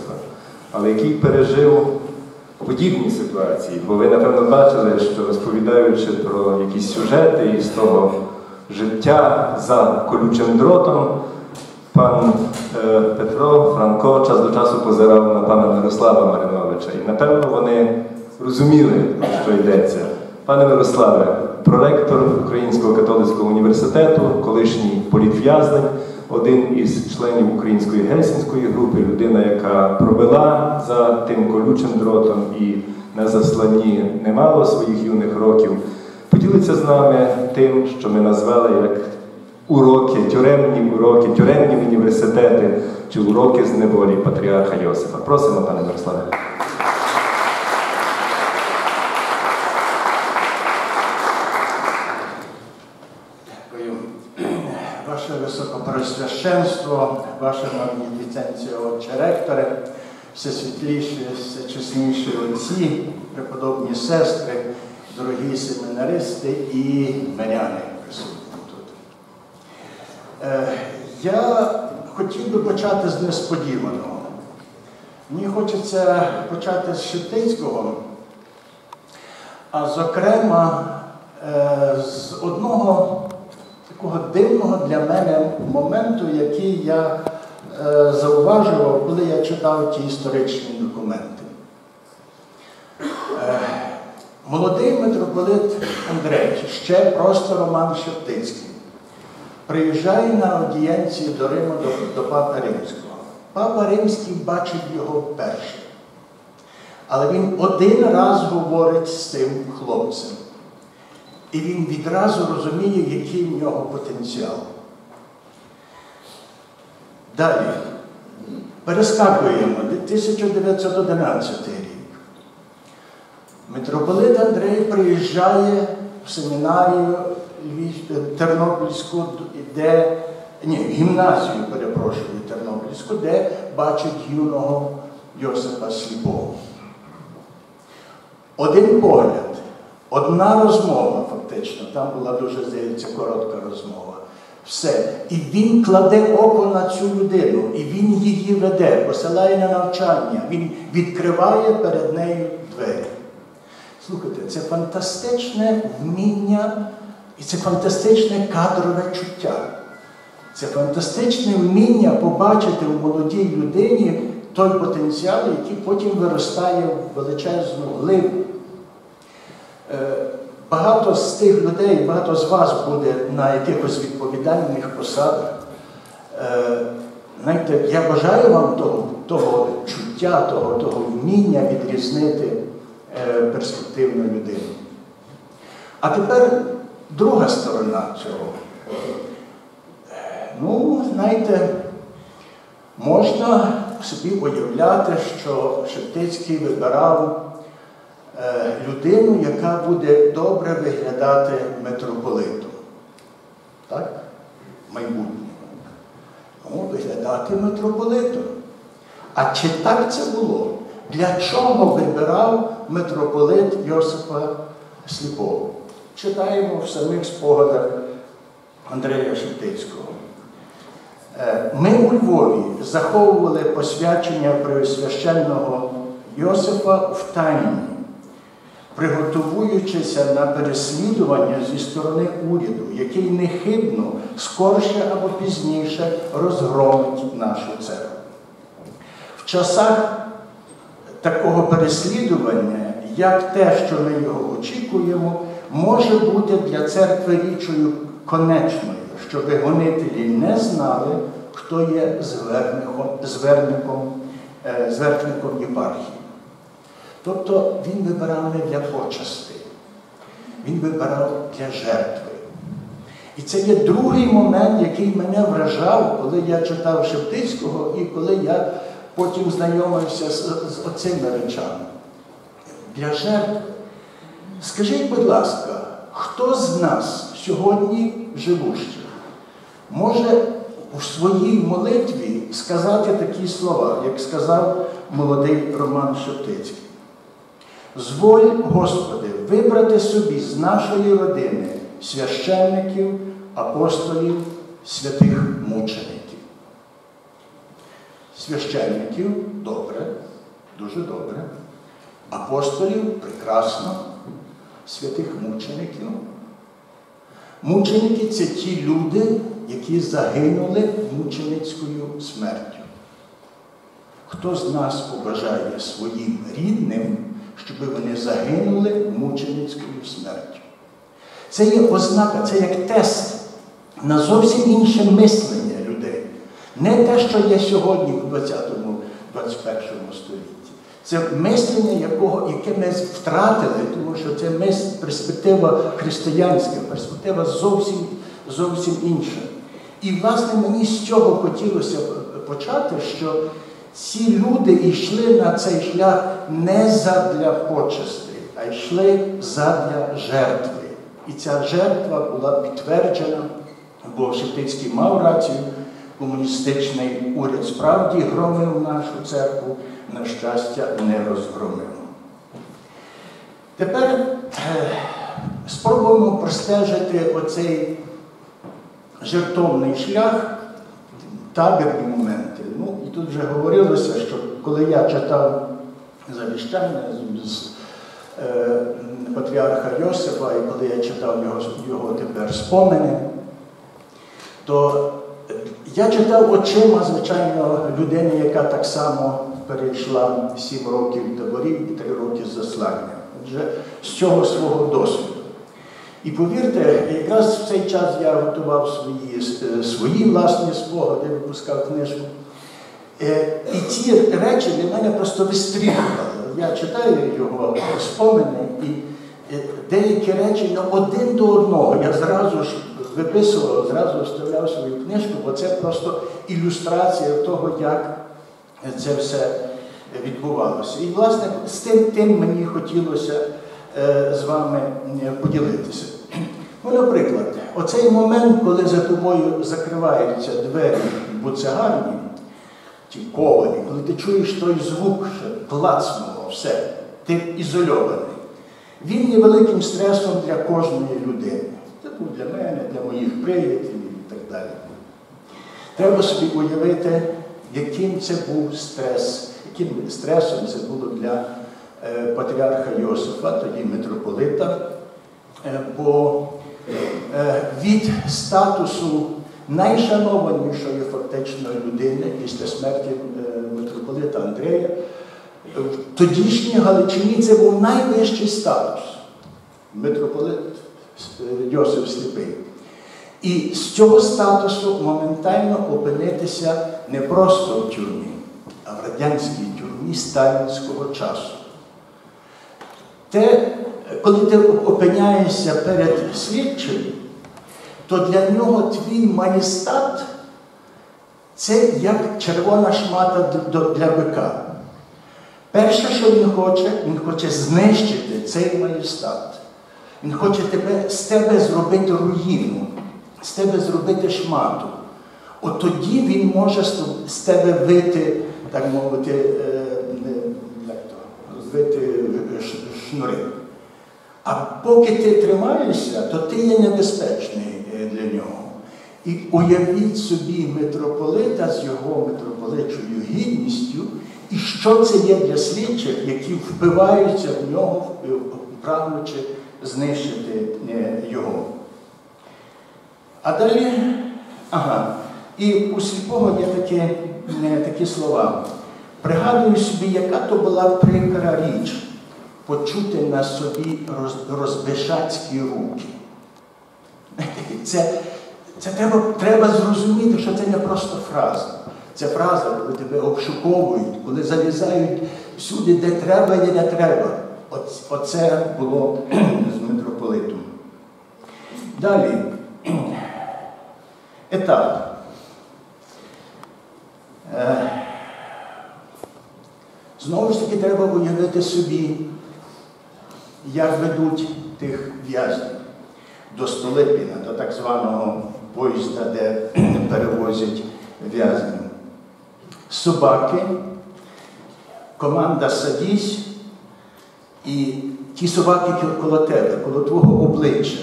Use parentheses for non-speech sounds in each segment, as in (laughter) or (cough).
патріарха але який пережив подібні ситуації. Бо ви, напевно, бачили, що розповідаючи про якісь сюжети із того життя за колючим дротом, пан е, Петро Франко час до часу позирав на пана Мирослава Мариновича. І напевно вони розуміли, про що йдеться. Пане Мирославе, проректор Українського католицького університету, колишній політв'язень, один із членів української гельсінської групи, людина, яка провела за тим колючим дротом і на засланні немало своїх юних років, поділиться з нами тим, що ми назвали як уроки, тюремні уроки, тюремні університети чи уроки з неволі патріарха Йосифа. Просимо, пане Мирославе. Отче ректоре, всесвітліші, всечесніші отці, преподобні сестри, дорогі семінаристи і миряни присутні тут. Е, Я хотів би почати з несподіваного. Мені хочеться почати з Шептицького, а зокрема е, з одного такого дивного для мене моменту, який я зауважував, коли я читав ті історичні документи. Е, Молодий митрополит Андрей, ще просто Роман Шептицький, приїжджає на аудієнції до Риму до, до Папи Римського. Папа Римський бачить його вперше. Але він один раз говорить з цим хлопцем. І він відразу розуміє, який в нього потенціал. Далі. Перескакуємо 1911 рік. Митрополит Андрей приїжджає в семінарію Тернопільську, де ні, в гімназію, перепрошую, Тернопільську, де бачить юного Йосипа Сліпого. Один погляд, одна розмова, фактично, там була дуже, здається, коротка розмова. Все. І він кладе око на цю людину, і він її веде, посилає на навчання, він відкриває перед нею двері. Слухайте, це фантастичне вміння і це фантастичне кадрове чуття. Це фантастичне вміння побачити у молодій людині той потенціал, який потім виростає в величезну глибу. Е, Багато з тих людей, багато з вас буде на якихось відповідальних посадах. Е, Знаєте, я бажаю вам того, того чуття, того, того вміння відрізнити е, перспективну людину. А тепер друга сторона цього. Ну, знаєте, можна собі уявляти, що Шептицький вибирав е, людину, яка буде добре виглядати митрополитом. Так? Майбутнього. Ну, виглядати митрополитом. А чи так це було? Для чого вибирав митрополит Йосипа Сліпого? Читаємо в самих спогадах Андрея Шептицького. Е, Ми у Львові заховували посвячення Преосвященного Йосифа в тайні, приготовуючися на переслідування зі сторони уряду, який нехибно, скорше або пізніше розгромить нашу церкву. В часах такого переслідування, як те, що ми його очікуємо, може бути для церкви річою конечною, щоб гонителі не знали, хто є зверником, зверником, е, зверхником єпархії. Тобто він вибирав не для почасти, він вибирав для жертви. І це є другий момент, який мене вражав, коли я читав Шептицького і коли я потім знайомився з, з оцими речами. Для жертви. Скажіть, будь ласка, хто з нас сьогодні живущих може у своїй молитві сказати такі слова, як сказав молодий Роман Шептицький? Зволь, Господи, вибрати собі з нашої родини священників, апостолів, святих мучеників. Священників добре, дуже добре. Апостолів прекрасно, святих мучеників. Мученики це ті люди, які загинули мученицькою смертю. Хто з нас побажає своїм рідним, щоб вони загинули мученицькою смертю? Це є ознака, це як тест на зовсім інше мислення людей. Не те, що є сьогодні в 20-21 столітті. Це мислення, якого, яке ми втратили, тому що це перспектива християнська, перспектива зовсім, зовсім інша. І, власне, мені з цього хотілося почати, що ці люди йшли на цей шлях не задля почести, а йшли задля жертви. І ця жертва була підтверджена, бо Шептицький мав рацію, комуністичний уряд справді громив нашу церкву, на щастя, не розгромив. Тепер е, спробуємо простежити оцей жертовний шлях, табірні моменти. Тут вже говорилося, що коли я читав завіщання з е, патріарха Йосифа, і коли я читав його, його тепер спомини, то я читав очима, звичайно, людини, яка так само перейшла сім років таборів і три роки заслання. Отже, з цього свого досвіду. І повірте, якраз в цей час я готував свої свої власні спогади, випускав книжку. Е, і ті речі для мене просто вистрілювали. Я читаю його спомини, і е, деякі речі на один до одного. Я зразу ж виписував, зразу вставляв свою книжку, бо це просто ілюстрація того, як це все відбувалося. І, власне, з тим тим мені хотілося е, з вами поділитися. Ну, Наприклад, оцей момент, коли за тобою закриваються двері буцегарні, ті ковані, коли ти чуєш той звук, що клацнуло, все, ти ізольований. Він є великим стресом для кожної людини. Це був для мене, для моїх приятелів і так далі. Треба собі уявити, яким це був стрес, яким стресом це було для е, патріарха Йосифа, тоді митрополита, е, бо е, від статусу найшанованішої фактично людини після смерті е, митрополита Андрея, в тодішній Галичині це був найвищий статус. Митрополит е, Йосиф Сліпий. І з цього статусу моментально опинитися не просто в тюрмі, а в радянській тюрмі сталінського часу. Те, коли ти опиняєшся перед слідчим, то для нього твій маєстат це як червона шмата для бика. Перше, що він хоче, він хоче знищити цей маєстат. Він хоче тебе, з тебе зробити руїну, з тебе зробити шмату. От тоді він може з тебе вити, так мовити, е, як то, вити шнури. А поки ти тримаєшся, то ти є небезпечний е, для нього. І уявіть собі митрополита з його митрополичою гідністю, і що це є для слідчих, які впиваються в нього, прагнучи знищити е, його. А далі, ага, і у сліпого є такі, е, такі слова. Пригадую собі, яка то була прикра річ почути на собі розбишацькі руки. (laughs) Це це треба треба зрозуміти, що це не просто фраза. Це фраза, коли тебе обшуковують, коли залізають всюди, де треба і не треба. Оце було (clears throat) з митрополитом. Далі (clears throat) етап. Е, знову ж таки, треба уявити собі, як ведуть тих в'язнів до Столипіна, до так званого поїзда, де (clears throat) перевозять в'язнів. Собаки, команда садісь, І ті собаки коло тебе, коло твого обличчя.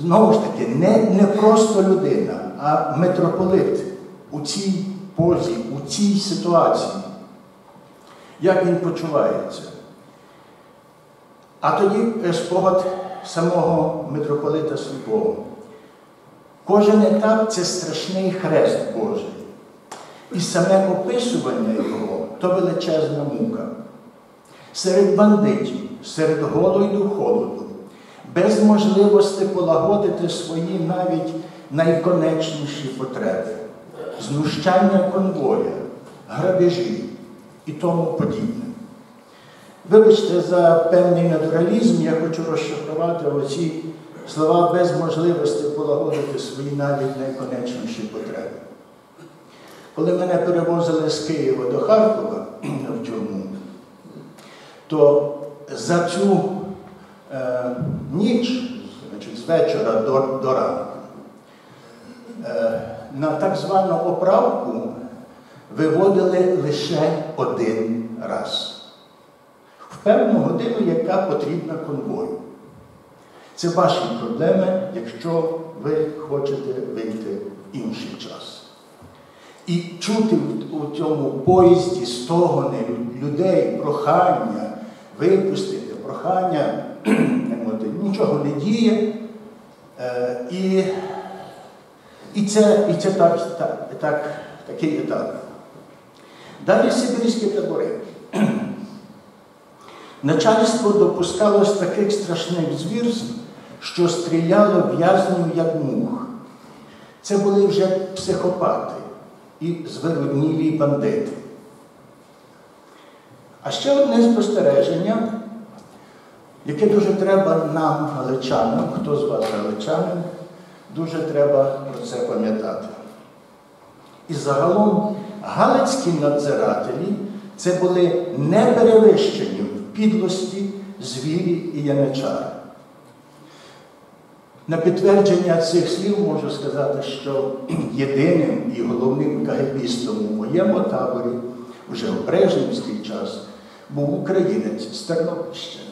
Знову ж таки, не, не просто людина, а митрополит у цій позі, у цій ситуації. Як він почувається? А тоді е, спогад самого митрополита Сліпого. Кожен етап це страшний хрест Божий. І саме описування його то величезна мука. Серед бандитів, серед голоду холоду, без можливості полагодити свої навіть найконечніші потреби, знущання конвоя, грабежі і тому подібне. Вибачте, за певний натуралізм я хочу розшифрувати оці слова без можливості полагодити свої навіть найконечніші потреби. Коли мене перевозили з Києва до Харкова (clears throat) в тюрму, то за цю е, ніч, значить, з вечора до, до ранку, е, на так звану оправку виводили лише один раз. В певну годину, яка потрібна конвою. Це ваші проблеми, якщо ви хочете вийти в інший час. І чути у цьому поїзді стогони людей, прохання, випустити, прохання, (clears throat) нічого не діє. Е, і і це і це так, так, так, такий етап. Далі Сибірські табори. (clears throat) Начальство допускалось таких страшних звірств, що стріляло в'язнів як мух. Це були вже психопати і звироднілі бандити. А ще одне спостереження, яке дуже треба нам, галичанам, хто з вас галичанин, дуже треба про це пам'ятати. І загалом галицькі надзирателі це були неперевищені в підлості звірі і яничари. На підтвердження цих слів можу сказати, що єдиним і головним кагебістом у моєму таборі вже в Брежнівський час був українець з Тернопільщини.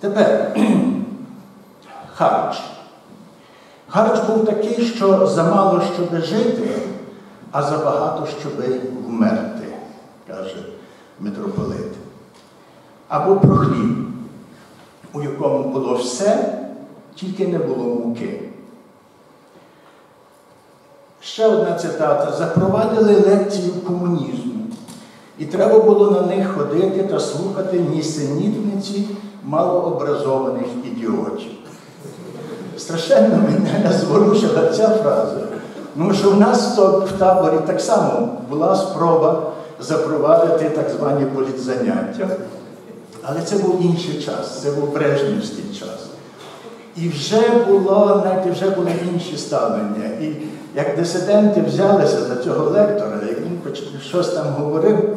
Тепер (clears throat) Харч. Харч був такий, що замало щоб жити, а забагато щоб вмерти, каже митрополит. Або про хліб у якому було все, тільки не було муки. Ще одна цитата. Запровадили лекцію комунізму. І треба було на них ходити та слухати нісенітниці малообразованих ідіотів. Страшенно мене зворушила ця фраза. Тому що в нас в таборі так само була спроба запровадити так звані політзаняття. Але це був інший час, це був Брежнівський час. І вже було, знаєте, вже були інші ставлення. І як дисиденти взялися за цього лектора, як він щось там говорив,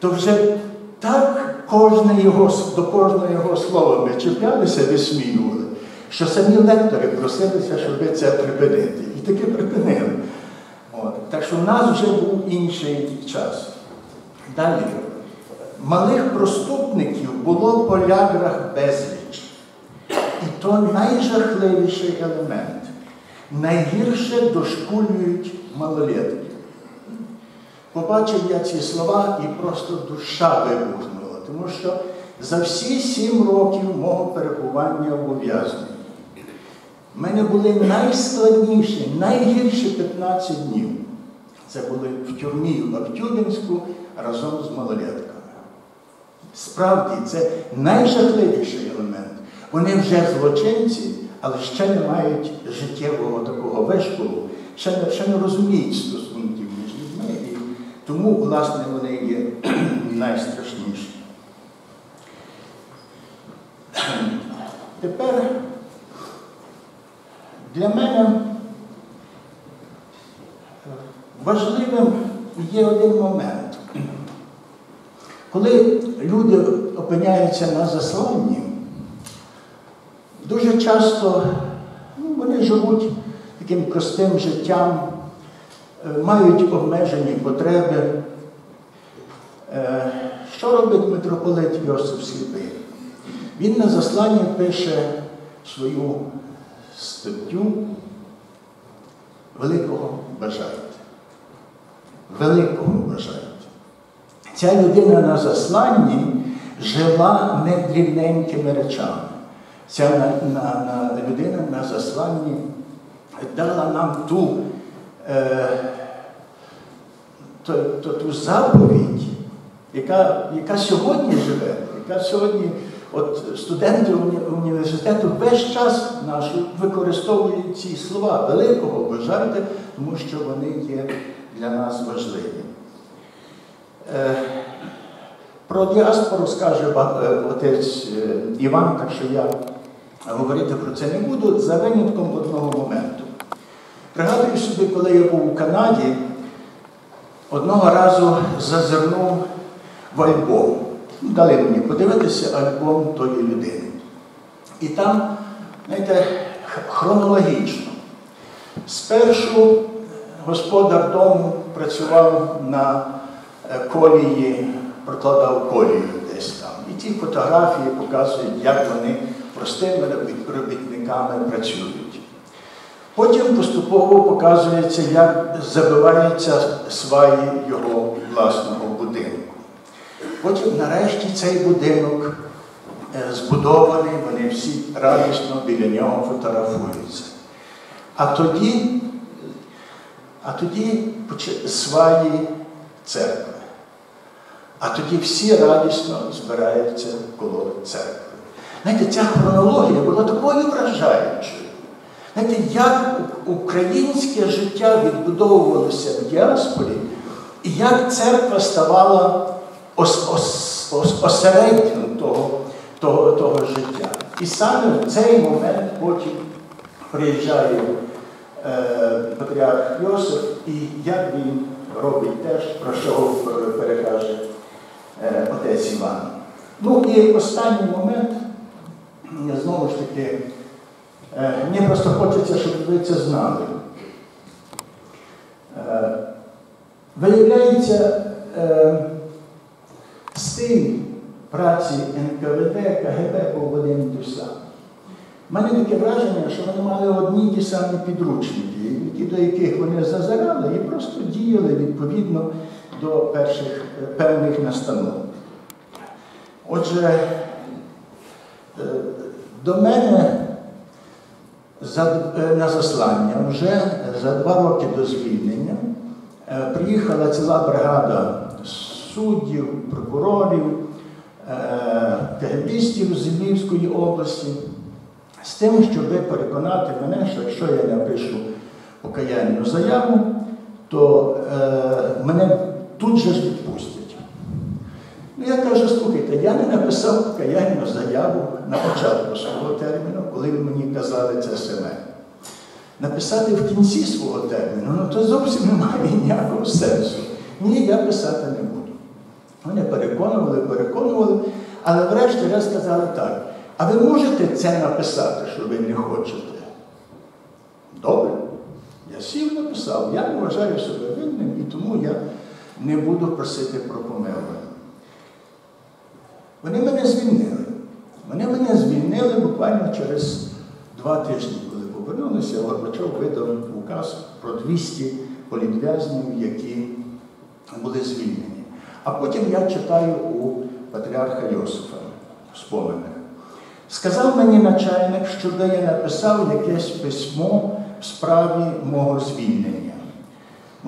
то вже так кожне його, до кожного його слова ми чіплялися, висміювали, що самі лектори просилися, щоб це припинити. І таки припинили. От. Так що в нас вже був інший час. Далі. Малих проступників було по ляграх безліч. І то найжахливіший елемент. Найгірше дошкулюють малолетки. Побачив я ці слова і просто душа вибухнула, тому що за всі сім років мого перебування в ув'язненні в мене були найскладніші, найгірші 15 днів. Це були в тюрмі в Актюбінську разом з малолетками. Справді, це найжахливіший елемент. Вони вже злочинці, але ще не мають життєвого такого вишколу, ще не, ще не розуміють стосунків між людьми. І тому, власне, вони є (clears throat) найстрашніші. (clears throat) Тепер для мене важливим є один момент. Коли люди опиняються на засланні, дуже часто ну, вони живуть таким простим життям, е, мають обмежені потреби. Е, Що робить митрополит Йосип Сліпий? Він на засланні пише свою статтю великого бажаєте. Великого бажаєте. Ця людина на засланні жила не дрібненькими речами. Ця на, на, на, людина на засланні дала нам ту, е, ту, ту, ту заповідь, яка, яка сьогодні живе, яка сьогодні от студенти уні- університету весь час наш використовують ці слова великого бажайте, тому що вони є для нас важливі. Е, Про діаспору скаже е, отець е, Іван, так що я говорити про це не буду, за винятком одного моменту. Пригадую собі, коли я був у Канаді, одного разу зазирнув в альбом. Дали мені подивитися альбом тої людини. І там, знаєте, хронологічно. Спершу господар дому працював на колії, прокладав колію десь там. І ті фотографії показують, як вони простими робітниками працюють. Потім поступово показується, як забиваються сваї його власного будинку. Потім, нарешті, цей будинок е, збудований, вони всі радісно біля нього фотографуються. А тоді, а тоді сваї церкви. А тоді всі радісно збираються коло церкви. Знаєте, ця хронологія була такою вражаючою. Знаєте, як українське життя відбудовувалося в діаспорі, і як церква ставала ос, ос, ос, осередком того, того, того життя. І саме в цей момент потім приїжджає е, патріарх Йосиф, і як він робить теж, про що перекаже отець Іван. Ну і останній момент, я знову ж таки, е, мені просто хочеться, щоб ви це знали. Е, Виявляється, е, стиль праці НКВД, КГБ був один і той самий. У мене таке враження, що вони мали одні ті самі підручники, які, до яких вони зазирали і просто діяли відповідно до перших певних настанов. Отже, е, до мене е, на заслання вже за два роки до звільнення е, приїхала ціла бригада суддів, прокурорів, е, з Львівської області з тим, щоб переконати мене, що якщо я напишу покаянну заяву, то мене тут же ж відпустять. Ну, я кажу, слухайте, я не написав покаянну заяву на початку свого терміну, коли ви мені казали це саме. Написати в кінці свого терміну, ну то зовсім немає ніякого сенсу. Ні, я писати не буду. Вони переконували, переконували, але врешті-решт сказали так. А ви можете це написати, що ви не хочете? Добре. Я сів написав, я вважаю себе винним, і тому я не буду просити про помилування. Вони мене звільнили. Вони мене звільнили буквально через два тижні, коли повернулися, Горбачов видав указ про 200 політв'язнів, які були звільнені. А потім я читаю у патріарха Йосифа в споминах. Сказав мені начальник, щоб я написав якесь письмо в справі мого звільнення.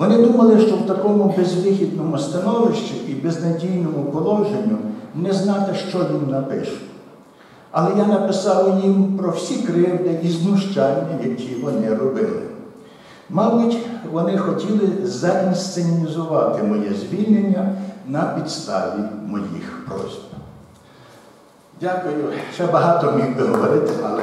Вони думали, що в такому безвихідному становищі і безнадійному положенню не знати, що їм напишу. Але я написав їм про всі кривди і знущання, які вони робили. Мабуть, вони хотіли заінсценізувати моє звільнення на підставі моїх просьб. Дякую. Ще багато міг би говорити, але